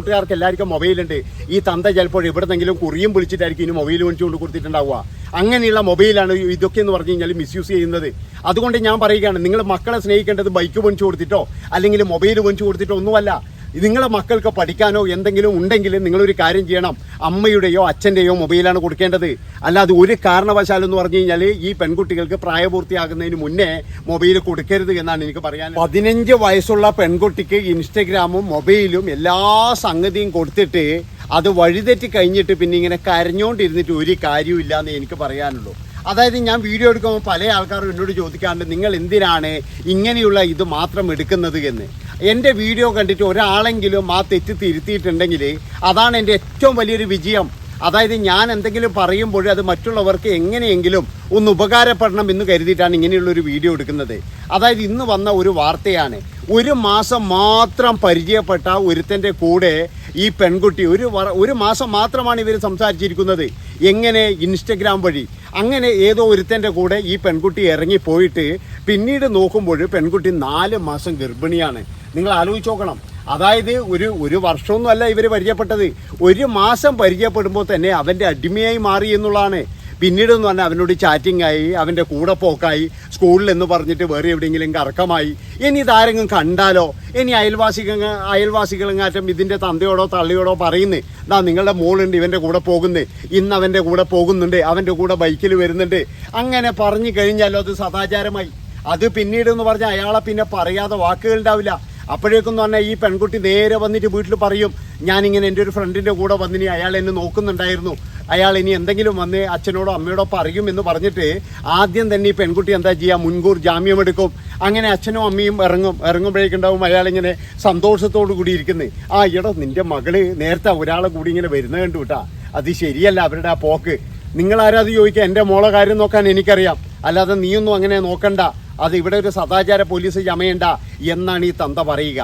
കൂട്ടുകാർക്ക് എല്ലാവർക്കും മൊബൈലുണ്ട്. ഈ തന്ത ചിലപ്പോൾ എവിടെന്നെങ്കിലും കുറിയും വിളിച്ചിട്ടായിരിക്കും ഇനി മൊബൈൽ മേടിച്ചു കൊണ്ട് കൊടുത്തിട്ടുണ്ടാവുക. അങ്ങനെയുള്ള മൊബൈലാണ് ഇതൊക്കെ എന്ന് പറഞ്ഞു കഴിഞ്ഞാൽ മിസ്യൂസ് ചെയ്യുന്നത്. അതുകൊണ്ട് ഞാൻ പറയുകയാണ് നിങ്ങൾ മക്കളെ സ്നേഹിക്കേണ്ടത് ബൈക്ക് മേടിച്ചു കൊടുത്തിട്ടോ അല്ലെങ്കിൽ മൊബൈൽ മേടിച്ചു കൊടുത്തിട്ടോ ഒന്നുമല്ല. നിങ്ങളെ മക്കൾക്ക് പഠിക്കാനോ എന്തെങ്കിലും ഉണ്ടെങ്കിൽ നിങ്ങളൊരു കാര്യം ചെയ്യണം. അമ്മയുടെയോ അച്ഛന്റെയോ മൊബൈലാണ് കൊടുക്കേണ്ടത്. അല്ലാതെ ഒരു കാരണവശാലും എന്ന് പറഞ്ഞു കഴിഞ്ഞാൽ ഈ പെൺകുട്ടികൾക്ക് പ്രായപൂർത്തിയാകുന്നതിന് മുന്നേ മൊബൈൽ കൊടുക്കരുത് എന്നാണ് എനിക്ക് പറയാൻ പതിനഞ്ച് വയസ്സുള്ള പെൺകുട്ടിക്ക് ഇൻസ്റ്റഗ്രാമും മൊബൈലും എല്ലാ സംഗതിയും കൊടുത്തിട്ട് അത് വഴിതെറ്റി കഴിഞ്ഞിട്ട് പിന്നെ ഇങ്ങനെ കരഞ്ഞുകൊണ്ടിരുന്നിട്ട് ഒരു കാര്യമില്ല എന്ന് എനിക്ക് പറയാനുള്ളൂ. അതായത് ഞാൻ വീഡിയോ എടുക്കുമ്പോൾ പല ആൾക്കാരും എന്നോട് ചോദിക്കാറുണ്ട് നിങ്ങൾ എന്തിനാണ് ഇങ്ങനെയുള്ള ഇത് മാത്രം എടുക്കുന്നത്? എന്ന്. എന്റെ വീഡിയോ കണ്ടിട്ട് ഒരാളെങ്കിലും ആ തെറ്റ് തിരുത്തിയിട്ടുണ്ടെങ്കിൽ അതാണ് എന്റെ ഏറ്റവും വലിയൊരു വിജയം. അതായത് ഞാൻ എന്തെങ്കിലും പറയുമ്പോൾ അത് മറ്റുള്ളവർക്ക് എങ്ങനെയെങ്കിലും ഒന്ന് ഉപകാരപ്പെടണം എന്ന് കരുതിയിട്ടാണ് ഇങ്ങനെയുള്ളൊരു വീഡിയോ എടുക്കുന്നത്. അതായത് ഇന്ന് വന്ന ഒരു വാർത്തയാണ്. ഒരു മാസം മാത്രം പരിചയപ്പെട്ട ഒരുത്തന്റെ കൂടെ ഈ പെൺകുട്ടി ഒരു ഒരു മാസം മാത്രമാണ് ഇവർ സംസാരിച്ചിരിക്കുന്നത്. എങ്ങനെ ഇൻസ്റ്റഗ്രാം വഴി അങ്ങനെ ഏതോ ഒരുത്തന്റെ കൂടെ ഈ പെൺകുട്ടി ഇറങ്ങിപ്പോയിട്ട് പിന്നീട് നോക്കുമ്പോൾ പെൺകുട്ടി നാല് മാസം ഗർഭിണിയാണ്. നിങ്ങൾ ആലോചിച്ച് നോക്കണം. അതായത് ഒരു ഒരു വർഷമൊന്നും അല്ല ഇവർ പരിചയപ്പെട്ടത്. ഒരു മാസം പരിചയപ്പെടുമ്പോൾ തന്നെ അവന്റെ അടിമയായി മാറി എന്നുള്ളതാണ്. പിന്നീട് എന്ന് പറഞ്ഞാൽ അവനോട് ചാറ്റിംഗ് ആയി അവന്റെ കൂടെ പോക്കായി സ്കൂളിൽ എന്ന് പറഞ്ഞിട്ട് വേറെ എവിടെയെങ്കിലും കറക്കമായി. ഇനി ഇതാരെങ്കിലും കണ്ടാലോ? ഇനി അയൽവാസിക അയൽവാസികളെങ്ങാറ്റം ഇതിന്റെ തന്തയോടോ തള്ളിയോടോ പറയുന്നേ ദാ നിങ്ങളുടെ മോളുണ്ട് ഇവന്റെ കൂടെ പോകുന്നേ. ഇന്ന് അവന്റെ കൂടെ പോകുന്നുണ്ട് അവന്റെ കൂടെ ബൈക്കിൽ വരുന്നുണ്ട്. അങ്ങനെ പറഞ്ഞു കഴിഞ്ഞാലോ അത് സദാചാരമായി. അത് പിന്നീട് എന്ന് പറഞ്ഞാൽ അയാളെ പിന്നെ പറയാതെ വാക്കുകൾ അപ്പോഴേക്കെന്ന് പറഞ്ഞാൽ ഈ പെൺകുട്ടി നേരെ വന്നിട്ട് വീട്ടിൽ പറയും ഞാനിങ്ങനെ എന്റെ ഒരു ഫ്രണ്ടിന്റെ കൂടെ വന്നിനി അയാൾ എന്നെ നോക്കുന്നുണ്ടായിരുന്നു. അയാൾ ഇനി എന്തെങ്കിലും വന്ന് അച്ഛനോടോ അമ്മയോടോ പറയും എന്ന് പറഞ്ഞിട്ട് ആദ്യം തന്നെ ഈ പെൺകുട്ടി എന്താ ചെയ്യുക മുൻകൂർ ജാമ്യം എടുക്കും. അങ്ങനെ അച്ഛനും അമ്മയും ഇറങ്ങും ഇറങ്ങുമ്പോഴേക്കുണ്ടാവും അയാളിങ്ങനെ സന്തോഷത്തോടു കൂടി ഇരിക്കുന്നത് ആ എടോ നിന്റെ മകൾ നേരത്തെ ഒരാളെ കൂടി ഇങ്ങനെ വരുന്ന കണ്ടു കേട്ടാ അത് ശരിയല്ല അവരുടെ ആ പോക്ക്. നിങ്ങളാരാത് ചോദിക്കുക? എന്റെ മോളെ കാര്യം നോക്കാൻ എനിക്കറിയാം. അല്ലാതെ നീയൊന്നും അങ്ങനെ നോക്കണ്ട. അത് ഇവിടെ ഒരു സദാചാര പോലീസ് ചമയണ്ട എന്നാണ് ഈ തന്ത പറയുക.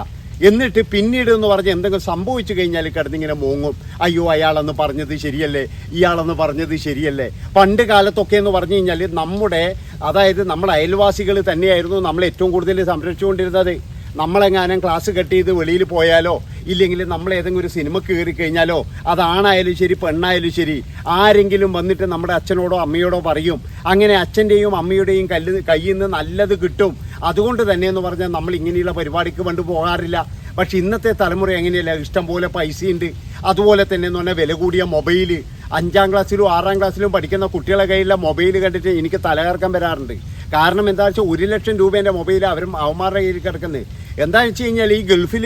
എന്നിട്ട് പിന്നീട് എന്ന് പറഞ്ഞ് എന്തെങ്കിലും സംഭവിച്ചു കഴിഞ്ഞാൽ കിടന്നിങ്ങനെ മൂങ്ങും. അയ്യോ അയാളെന്ന് പറഞ്ഞത് ശരിയല്ലേ? ഇയാളെന്ന് പറഞ്ഞത് ശരിയല്ലേ? പണ്ട് കാലത്തൊക്കെ എന്ന് പറഞ്ഞു കഴിഞ്ഞാൽ നമ്മുടെ അതായത് നമ്മുടെ അയൽവാസികൾ തന്നെയായിരുന്നു നമ്മൾ ഏറ്റവും കൂടുതൽ സംരക്ഷിച്ചുകൊണ്ടിരുന്നത്. നമ്മളെങ്ങാനും ക്ലാസ് കട്ട് ചെയ്ത് വെളിയിൽ പോയാലോ ഇല്ലെങ്കിൽ നമ്മൾ ഏതെങ്കിലും ഒരു സിനിമ കയറി കഴിഞ്ഞാലോ അതാണായാലും ശരി പെണ്ണായാലും ശരി ആരെങ്കിലും വന്നിട്ട് നമ്മുടെ അച്ഛനോടോ അമ്മയോടോ പറയും. അങ്ങനെ അച്ഛന്റെയും അമ്മയുടെയും കല്ല് കയ്യിൽ നിന്ന് നല്ലത് കിട്ടും. അതുകൊണ്ട് തന്നെ എന്ന് പറഞ്ഞാൽ നമ്മൾ ഇങ്ങനെയുള്ള പരിപാടിക്ക് കൊണ്ട് പോകാറില്ല. പക്ഷേ ഇന്നത്തെ തലമുറ എങ്ങനെയല്ല? ഇഷ്ടം പോലെ പൈസയുണ്ട്. അതുപോലെ തന്നെ എന്ന് പറഞ്ഞാൽ വില കൂടിയ മൊബൈൽ. അഞ്ചാം ക്ലാസ്സിലും ആറാം ക്ലാസ്സിലും പഠിക്കുന്ന കുട്ടികളെ കയ്യിലുള്ള മൊബൈൽ കണ്ടിട്ട് എനിക്ക് തലകറക്കം വരാറുണ്ട്. കാരണം എന്താ വെച്ചാൽ ഒരു ലക്ഷം രൂപേന്റെ മൊബൈൽ അവരും അവന്മാരുടെ കയ്യിൽ കിടക്കുന്നത് എന്താണെന്ന് വെച്ച് കഴിഞ്ഞാൽ ഈ ഗൾഫിൽ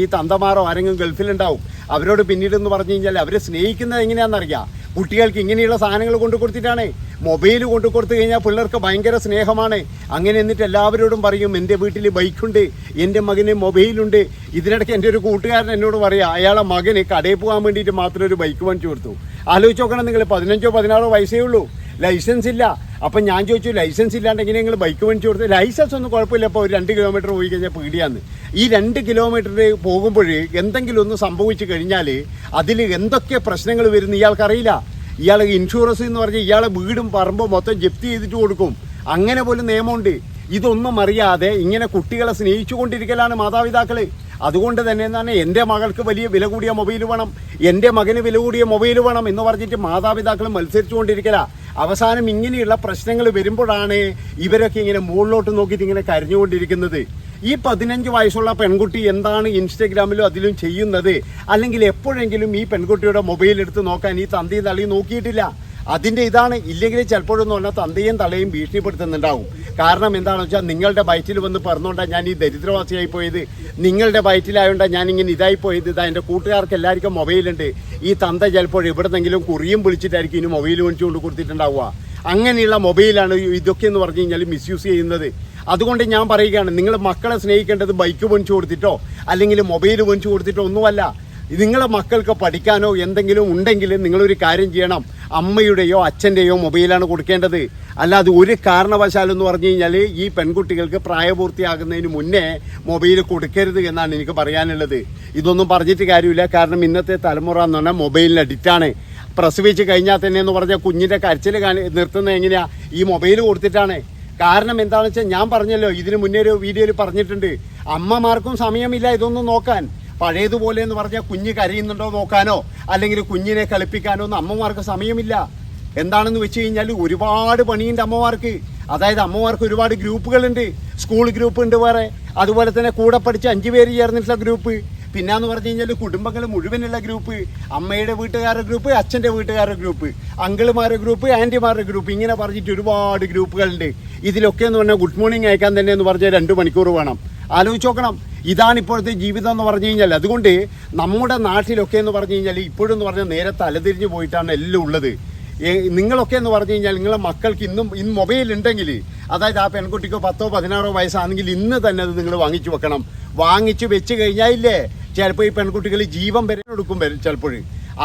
ഈ തന്തമാരോ ആരെങ്കിലും ഗൾഫിലുണ്ടാവും. അവരോട് പിന്നീട് എന്ന് പറഞ്ഞു കഴിഞ്ഞാൽ അവരെ സ്നേഹിക്കുന്നത് എങ്ങനെയാണെന്നറിയാം കുട്ടികൾക്ക് ഇങ്ങനെയുള്ള സാധനങ്ങൾ കൊണ്ടു കൊടുത്തിട്ടാണ്. മൊബൈൽ കൊണ്ടു കൊടുത്തു കഴിഞ്ഞാൽ പിള്ളേർക്ക് ഭയങ്കര സ്നേഹമാണ്. അങ്ങനെ എന്നിട്ട് എല്ലാവരോടും പറയും എന്റെ വീട്ടിൽ ബൈക്കുണ്ട് എന്റെ മകന് മൊബൈലുണ്ട്. ഇതിനിടയ്ക്ക് എന്റെ ഒരു കൂട്ടുകാരൻ എന്നോട് പറയാം അയാളെ മകന് കടയിൽ പോകാൻ വേണ്ടിയിട്ട് മാത്രം ഒരു ബൈക്ക് വാങ്ങിച്ചു കൊടുത്തു. ആലോചിച്ച് നോക്കണം നിങ്ങൾ പതിനഞ്ചോ പതിനാറോ വയസ്സേ ഉള്ളൂ. ലൈസൻസ് ഇല്ല. അപ്പം ഞാൻ ചോദിച്ചു ലൈസൻസ് ഇല്ലാണ്ടെങ്കിൽ നിങ്ങൾ ബൈക്ക് മേടിച്ചു കൊടുത്ത്? ലൈസൻസ് ഒന്നും കുഴപ്പമില്ല. ഇപ്പോൾ ഒരു രണ്ട് കിലോമീറ്റർ പോയി കഴിഞ്ഞാൽ പേടിയാന്ന് ഈ രണ്ട് കിലോമീറ്റർ പോകുമ്പോൾ എന്തെങ്കിലും ഒന്ന് സംഭവിച്ചു കഴിഞ്ഞാൽ അതിൽ എന്തൊക്കെ പ്രശ്നങ്ങൾ വരുന്നു ഇയാൾക്കറിയില്ല ഇയാൾ ഇൻഷുറൻസ് എന്ന് പറഞ്ഞാൽ ഇയാളെ വീടും പറമ്പും മൊത്തം ജപ്തി ചെയ്തിട്ട് കൊടുക്കും. അങ്ങനെ പോലും നിയമമുണ്ട്. ഇതൊന്നും അറിയാതെ ഇങ്ങനെ കുട്ടികളെ സ്നേഹിച്ചു കൊണ്ടിരിക്കലാണ് മാതാപിതാക്കൾ. അതുകൊണ്ട് തന്നെ എന്താണ് എന്റെ മകൾക്ക് വലിയ വില കൂടിയ മൊബൈൽ വേണം. എന്റെ മകന് വില കൂടിയ മൊബൈൽ വേണം എന്ന് പറഞ്ഞിട്ട് മാതാപിതാക്കൾ മത്സരിച്ചുകൊണ്ടിരിക്കല. അവസാനം ഇങ്ങനെയുള്ള പ്രശ്നങ്ങൾ വരുമ്പോഴാണ് ഇവരൊക്കെ ഇങ്ങനെ മുകളിലോട്ട് നോക്കിയിട്ട് ഇങ്ങനെ കരഞ്ഞുകൊണ്ടിരിക്കുന്നത്. ഈ പതിനഞ്ച് വയസ്സുള്ള പെൺകുട്ടി എന്താണ് ഇൻസ്റ്റഗ്രാമിലും അതിലും ചെയ്യുന്നത്? അല്ലെങ്കിൽ എപ്പോഴെങ്കിലും ഈ പെൺകുട്ടിയുടെ മൊബൈൽ എടുത്ത് നോക്കാൻ ഈ തന്തി തള്ളി നോക്കിയിട്ടില്ല? അതിന്റെ ഇതാണ്. ഇല്ലെങ്കിൽ ചിലപ്പോഴൊന്നും പറഞ്ഞാൽ തന്തയും തളയും ഭീഷണിപ്പെടുത്തുന്നുണ്ടാവും. കാരണം എന്താണെന്ന് വെച്ചാൽ നിങ്ങളുടെ ബൈറ്റിൽ വന്ന് പറഞ്ഞുകൊണ്ടാണ് ഞാൻ ഈ ദരിദ്രവാസിയായി പോയത്. നിങ്ങളുടെ ബൈറ്റിലായതുകൊണ്ടാണ് ഞാൻ ഇങ്ങനെ ഇതായി പോയത്. ഇതാ എന്റെ കൂട്ടുകാർക്ക് എല്ലാവർക്കും മൊബൈലുണ്ട്. ഈ തന്ത ചിലപ്പോൾ എവിടെന്നെങ്കിലും കുറിയും വിളിച്ചിട്ടായിരിക്കും ഇനി മൊബൈൽ മേടിച്ചു കൊണ്ട് കൊടുത്തിട്ടുണ്ടാവുക. അങ്ങനെയുള്ള മൊബൈലാണ് ഇതൊക്കെ എന്ന് പറഞ്ഞു കഴിഞ്ഞാൽ മിസ്യൂസ് ചെയ്യുന്നത്. അതുകൊണ്ട് ഞാൻ പറയുകയാണ് നിങ്ങൾ മക്കളെ സ്നേഹിക്കേണ്ടത് ബൈക്ക് പൊണിച്ചു കൊടുത്തിട്ടോ അല്ലെങ്കിൽ മൊബൈൽ പൊണിച്ചു കൊടുത്തിട്ടോ ഒന്നുമല്ല. നിങ്ങളെ മക്കൾക്ക് പഠിക്കാനോ എന്തെങ്കിലും ഉണ്ടെങ്കിൽ നിങ്ങളൊരു കാര്യം ചെയ്യണം. അമ്മയുടെയോ അച്ഛന്റെയോ മൊബൈലാണ് കൊടുക്കേണ്ടത്. അല്ലാതെ ഒരു കാരണവശാലെന്ന് പറഞ്ഞു കഴിഞ്ഞാൽ ഈ പെൺകുട്ടികൾക്ക് പ്രായപൂർത്തിയാകുന്നതിന് മുന്നേ മൊബൈൽ കൊടുക്കരുത് എന്നാണ് എനിക്ക് പറയാനുള്ളത്. ഇതൊന്നും പറഞ്ഞിട്ട് കാര്യമില്ല. കാരണം ഇന്നത്തെ തലമുറ എന്ന് പറഞ്ഞാൽ മൊബൈലിന് അഡിക്റ്റാണ് പ്രസവിച്ച് കഴിഞ്ഞാൽ തന്നെ എന്ന് പറഞ്ഞാൽ കുഞ്ഞിന്റെ കരച്ചിൽ നിർത്തുന്നത് എങ്ങനെയാണ് ഈ മൊബൈൽ കൊടുത്തിട്ടാണ്. കാരണം എന്താണെന്ന് വെച്ചാൽ ഞാൻ പറഞ്ഞല്ലോ ഇതിന് മുന്നേ ഒരു വീഡിയോയിൽ പറഞ്ഞിട്ടുണ്ട്. അമ്മമാർക്കും സമയമില്ല ഇതൊന്നും നോക്കാൻ. പഴയതുപോലെ എന്ന് പറഞ്ഞാൽ കുഞ്ഞ് കരയുന്നുണ്ടോ നോക്കാനോ? അല്ലെങ്കിൽ കുഞ്ഞിനെ കളിപ്പിക്കാനോ ഒന്നും അമ്മമാർക്ക് സമയമില്ല. എന്താണെന്ന് വെച്ച് കഴിഞ്ഞാൽ ഒരുപാട് പണിയുണ്ട് അമ്മമാർക്ക്. അതായത് അമ്മമാർക്ക് ഒരുപാട് ഗ്രൂപ്പുകളുണ്ട്. സ്കൂൾ ഗ്രൂപ്പ് ഉണ്ട് വേറെ. അതുപോലെ തന്നെ കൂടെ പഠിച്ച് അഞ്ചു പേര് ചേർന്നിട്ടുള്ള ഗ്രൂപ്പ്. പിന്നെന്ന് പറഞ്ഞു കഴിഞ്ഞാൽ കുടുംബങ്ങൾ മുഴുവനുള്ള ഗ്രൂപ്പ്. അമ്മയുടെ വീട്ടുകാരുടെ ഗ്രൂപ്പ് അച്ഛന്റെ വീട്ടുകാരുടെ ഗ്രൂപ്പ് അങ്കിൾമാരുടെ ഗ്രൂപ്പ് ആന്റിമാരുടെ ഗ്രൂപ്പ് ഇങ്ങനെ പറഞ്ഞിട്ട് ഒരുപാട് ഗ്രൂപ്പുകളുണ്ട്. ഇതിലൊക്കെ എന്ന് പറഞ്ഞാൽ ഗുഡ് മോർണിംഗ് അയക്കാൻ തന്നെ എന്ന് പറഞ്ഞാൽ രണ്ട് മണിക്കൂർ വേണം. ആലോചിച്ച് നോക്കണം. ഇതാണ് ഇപ്പോഴത്തെ ജീവിതം എന്ന് പറഞ്ഞു കഴിഞ്ഞാൽ. അതുകൊണ്ട് നമ്മുടെ നാട്ടിലൊക്കെ എന്ന് പറഞ്ഞു കഴിഞ്ഞാൽ ഇപ്പോഴെന്ന് പറഞ്ഞാൽ നേരെ തലതിരിഞ്ഞ് പോയിട്ടാണ് എല്ലാം ഉള്ളത്. നിങ്ങളൊക്കെ എന്ന് പറഞ്ഞു കഴിഞ്ഞാൽ നിങ്ങളെ മക്കൾക്ക് ഇന്നും ഇന്ന് മൊബൈൽ ഉണ്ടെങ്കിൽ അതായത് ആ പെൺകുട്ടിക്കോ പത്തോ പതിനാറോ വയസ്സാണെങ്കിൽ ഇന്ന് തന്നെ അത് നിങ്ങൾ വാങ്ങിച്ചു വെക്കണം. വാങ്ങിച്ചു വെച്ച് കഴിഞ്ഞാൽ ഇല്ലേ? ചിലപ്പോൾ ഈ പെൺകുട്ടികൾ ജീവൻ വരെ എടുക്കും ചിലപ്പോൾ.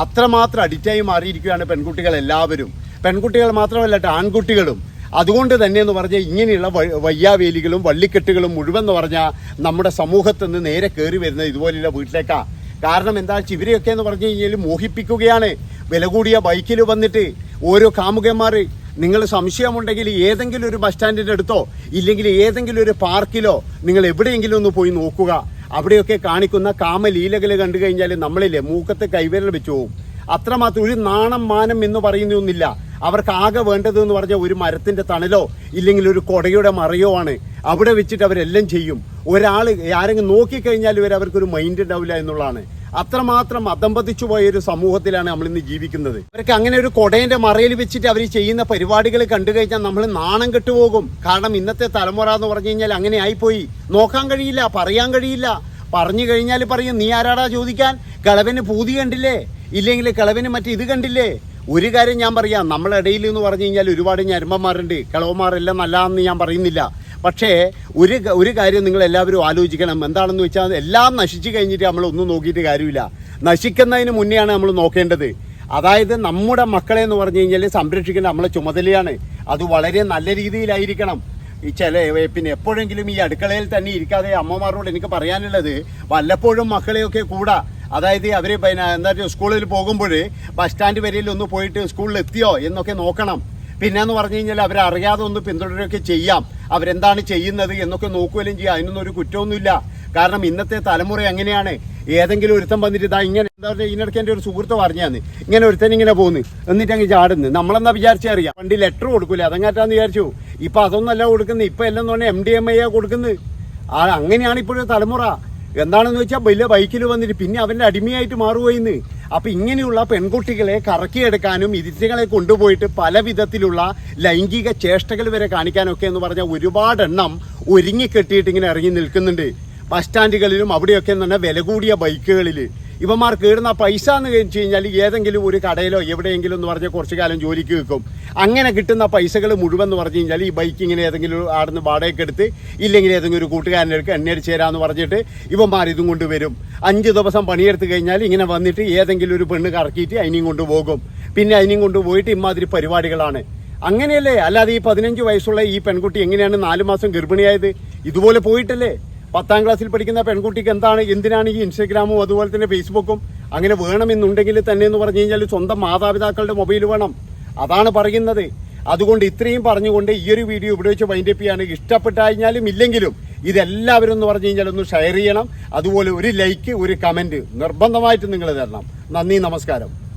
അത്രമാത്രം അഡിക്റ്റായി മാറിയിരിക്കുകയാണ് പെൺകുട്ടികൾ എല്ലാവരും. പെൺകുട്ടികൾ മാത്രമല്ല ആൺകുട്ടികളും. അതുകൊണ്ട് തന്നെ എന്ന് പറഞ്ഞാൽ ഇങ്ങനെയുള്ള വയ്യാവേലികളും വള്ളിക്കെട്ടുകളും മുഴുവൻ എന്ന് പറഞ്ഞാൽ നമ്മുടെ സമൂഹത്തിൽ നിന്ന് നേരെ കയറി വരുന്നത് ഇതുപോലെയുള്ള വീട്ടിലേക്കാണ് കാരണം എന്താ വെച്ചാൽ ഇവരെയൊക്കെ എന്ന് പറഞ്ഞു കഴിഞ്ഞാൽ മോഹിപ്പിക്കുകയാണ്. വില കൂടിയ ബൈക്കിൽ വന്നിട്ട് ഓരോ കാമുകന്മാർ നിങ്ങൾ സംശയമുണ്ടെങ്കിൽ ഏതെങ്കിലും ഒരു ബസ് സ്റ്റാൻഡിന്റെ അടുത്തോ ഇല്ലെങ്കിൽ ഏതെങ്കിലും ഒരു പാർക്കിലോ നിങ്ങൾ എവിടെയെങ്കിലും ഒന്ന് പോയി നോക്കുക. അവിടെയൊക്കെ കാണിക്കുന്ന കാമലീലകൾ കണ്ടു കഴിഞ്ഞാൽ നമ്മളില്ലേ മൂക്കത്ത് കൈവിരൽ വെച്ച് പോകും അത്രമാത്രം ഒരു നാണം മാനം എന്ന് പറയുന്നൊന്നില്ല അവർക്ക് ആകെ വേണ്ടത് എന്ന് പറഞ്ഞാൽ ഒരു മരത്തിന്റെ തണലോ ഇല്ലെങ്കിൽ ഒരു കൊടയുടെ മറയോ ആണ്. അവിടെ വെച്ചിട്ട് അവരെല്ലാം ചെയ്യും. ഒരാൾ ആരെങ്കിലും നോക്കിക്കഴിഞ്ഞാൽ വരെ അവർക്കൊരു മൈൻഡ് ഉണ്ടാവില്ല എന്നുള്ളതാണ്. അത്രമാത്രം അതമ്പതിച്ചു പോയ ഒരു സമൂഹത്തിലാണ് നമ്മൾ ഇന്ന് ജീവിക്കുന്നത്. അവർക്ക് അങ്ങനെ ഒരു കൊടേന്റെ മറയിൽ വെച്ചിട്ട് അവർ ചെയ്യുന്ന പരിപാടികൾ കണ്ടു കഴിഞ്ഞാൽ നമ്മൾ നാണം കെട്ടുപോകും കാരണം ഇന്നത്തെ തലമുറ എന്ന് പറഞ്ഞു കഴിഞ്ഞാൽ അങ്ങനെ ആയിപ്പോയി. നോക്കാൻ കഴിയില്ല പറയാൻ കഴിയില്ല. പറഞ്ഞു കഴിഞ്ഞാൽ പറയും നീ ആരാടാ ചോദിക്കാൻ? കളവന് പൂതി കണ്ടില്ലേ? ഇല്ലെങ്കിൽ കിളവിന് മറ്റേ ഇത് കണ്ടില്ലേ? ഒരു കാര്യം ഞാൻ പറയാം. നമ്മളിടയിൽ എന്ന് പറഞ്ഞു കഴിഞ്ഞാൽ ഒരുപാട് ഞരമ്പന്മാരുണ്ട് കിളവന്മാരെല്ലാം നല്ലതെന്ന് ഞാൻ പറയുന്നില്ല. പക്ഷേ ഒരു ഒരു കാര്യം നിങ്ങൾ എല്ലാവരും ആലോചിക്കണം. എന്താണെന്ന് വെച്ചാൽ എല്ലാം നശിച്ചു കഴിഞ്ഞിട്ട് നമ്മൾ ഒന്നും നോക്കിയിട്ട് കാര്യമില്ല. നശിക്കുന്നതിന് മുന്നെയാണ് നമ്മൾ നോക്കേണ്ടത്. അതായത് നമ്മുടെ മക്കളെ എന്ന് പറഞ്ഞു കഴിഞ്ഞാൽ സംരക്ഷിക്കേണ്ട നമ്മളെ ചുമതലയാണ്. അത് വളരെ നല്ല രീതിയിലായിരിക്കണം. ഈ ചില പിന്നെ എപ്പോഴെങ്കിലും ഈ അടുക്കളയിൽ തന്നെ ഇരിക്കാതെ അമ്മമാരോട് എനിക്ക് പറയാനുള്ളത് വല്ലപ്പോഴും മക്കളെയൊക്കെ കൂടാ. അതായത് അവർ പിന്നെ എന്താ പറയുക സ്കൂളിൽ പോകുമ്പോൾ ബസ് സ്റ്റാൻഡ് വരെയിൽ ഒന്ന് പോയിട്ട് സ്കൂളിൽ എത്തിയോ എന്നൊക്കെ നോക്കണം. പിന്നെന്ന് പറഞ്ഞു കഴിഞ്ഞാൽ അവരറിയാതെ ഒന്ന് പിന്തുടരുകയൊക്കെ ചെയ്യാം. അവരെന്താണ് ചെയ്യുന്നത് എന്നൊക്കെ നോക്കുകയും ചെയ്യാം. അതിനൊന്നും ഒരു കുറ്റമൊന്നുമില്ല. കാരണം ഇന്നത്തെ തലമുറ എങ്ങനെയാണ്? ഏതെങ്കിലും ഒരുത്തൻ വന്നിട്ട് ഇതാ ഇങ്ങനെ എന്താ പറയുക ഇതിനിടയ്ക്ക് എന്റെ ഒരു സുഹൃത്ത് പറഞ്ഞാന്ന്. ഇങ്ങനെ ഒരുത്തൻ ഇങ്ങനെ പോകുന്നു എന്നിട്ട് അങ്ങ് ചാടുന്നു. നമ്മളെന്താ വിചാരിച്ചറിയാം വണ്ടി ലെറ്റർ കൊടുക്കൂല? അതങ്ങാറ്റാന്ന് വിചാരിച്ചു. ഇപ്പൊ അതൊന്നല്ല കൊടുക്കുന്നത് ഇപ്പൊ എല്ലാം എന്ന് പറഞ്ഞാൽ എം ഡി എം ഐ കൊടുക്കുന്നത് അങ്ങനെയാണ് ഇപ്പോഴത്തെ തലമുറ. എന്താണെന്ന് വെച്ചാൽ വലിയ ബൈക്കിൽ വന്നിട്ട് പിന്നെ അവന്റെ അടിമയായിട്ട് മാറുകയെന്ന് അപ്പം ഇങ്ങനെയുള്ള പെൺകുട്ടികളെ കറക്കിയെടുക്കാനും ഇതിറ്റുകളെ കൊണ്ടുപോയിട്ട് പല വിധത്തിലുള്ള ലൈംഗിക ചേഷ്ടകൾ വരെ കാണിക്കാനൊക്കെ എന്ന് പറഞ്ഞാൽ ഒരുപാടെണ്ണം ഒരുങ്ങിക്കെട്ടിയിട്ട് ഇങ്ങനെ ഇറങ്ങി നിൽക്കുന്നുണ്ട്. ബസ് സ്റ്റാൻഡുകളിലും അവിടെയൊക്കെ എന്ന് പറഞ്ഞാൽ വില കൂടിയ ബൈക്കുകളിൽ ഇവന്മാർക്ക് ഇടുന്ന പൈസ എന്ന് വെച്ച് കഴിഞ്ഞാൽ ഏതെങ്കിലും ഒരു കടയിലോ എവിടെയെങ്കിലും എന്ന് പറഞ്ഞാൽ കുറച്ച് കാലം ജോലിക്ക് വെക്കും അങ്ങനെ കിട്ടുന്ന പൈസകൾ മുഴുവൻ എന്ന് പറഞ്ഞു കഴിഞ്ഞാൽ ഈ ബൈക്ക് ഇങ്ങനെ ഏതെങ്കിലും ആടുന്ന് വാടകയ്ക്ക് എടുത്ത് ഇല്ലെങ്കിൽ ഏതെങ്കിലും ഒരു കൂട്ടുകാരന്റെ അടുക്ക് എണ്ണയടിച്ച് തരാമെന്ന് പറഞ്ഞിട്ട് ഇവന്മാർ ഇതും കൊണ്ട് വരും. അഞ്ച് ദിവസം പണിയെടുത്ത് കഴിഞ്ഞാൽ ഇങ്ങനെ വന്നിട്ട് ഏതെങ്കിലും ഒരു പെണ്ണ് കറക്കിയിട്ട് അതിനെയും കൊണ്ടുപോകും പിന്നെ അതിനെയും കൊണ്ടുപോയിട്ട് ഇമാതിരി പരിപാടികളാണ്. അങ്ങനെയല്ലേ? അല്ലാതെ ഈ പതിനഞ്ച് വയസ്സുള്ള ഈ പെൺകുട്ടി എങ്ങനെയാണ് നാല് മാസം ഗർഭിണിയായത്? ഇതുപോലെ പോയിട്ടല്ലേ? പത്താം ക്ലാസ്സിൽ പഠിക്കുന്ന പെൺകുട്ടിക്ക് എന്താണ് എന്തിനാണ് ഈ ഇൻസ്റ്റഗ്രാമും അതുപോലെ തന്നെ ഫേസ്ബുക്കും അങ്ങനെ വേണമെന്നുണ്ടെങ്കിൽ തന്നെ എന്ന് പറഞ്ഞു കഴിഞ്ഞാൽ സ്വന്തം മാതാപിതാക്കളുടെ മൊബൈൽ വേണം. അതാണ് പറയുന്നത്. അതുകൊണ്ട് ഇത്രയും പറഞ്ഞുകൊണ്ട് ഈ ഒരു വീഡിയോ ഇവിടെ വെച്ച് വൈൻഡപ്പ് ചെയ്യാണ്. ഇഷ്ടപ്പെട്ടു ഇല്ലെങ്കിലും ഇതെല്ലാവരും എന്ന് പറഞ്ഞു കഴിഞ്ഞാൽ ഒന്ന് ഷെയർ ചെയ്യണം. അതുപോലെ ഒരു ലൈക്ക് ഒരു കമന്റ് നിർബന്ധമായിട്ട് നിങ്ങൾ തരണം. നന്ദി നമസ്കാരം.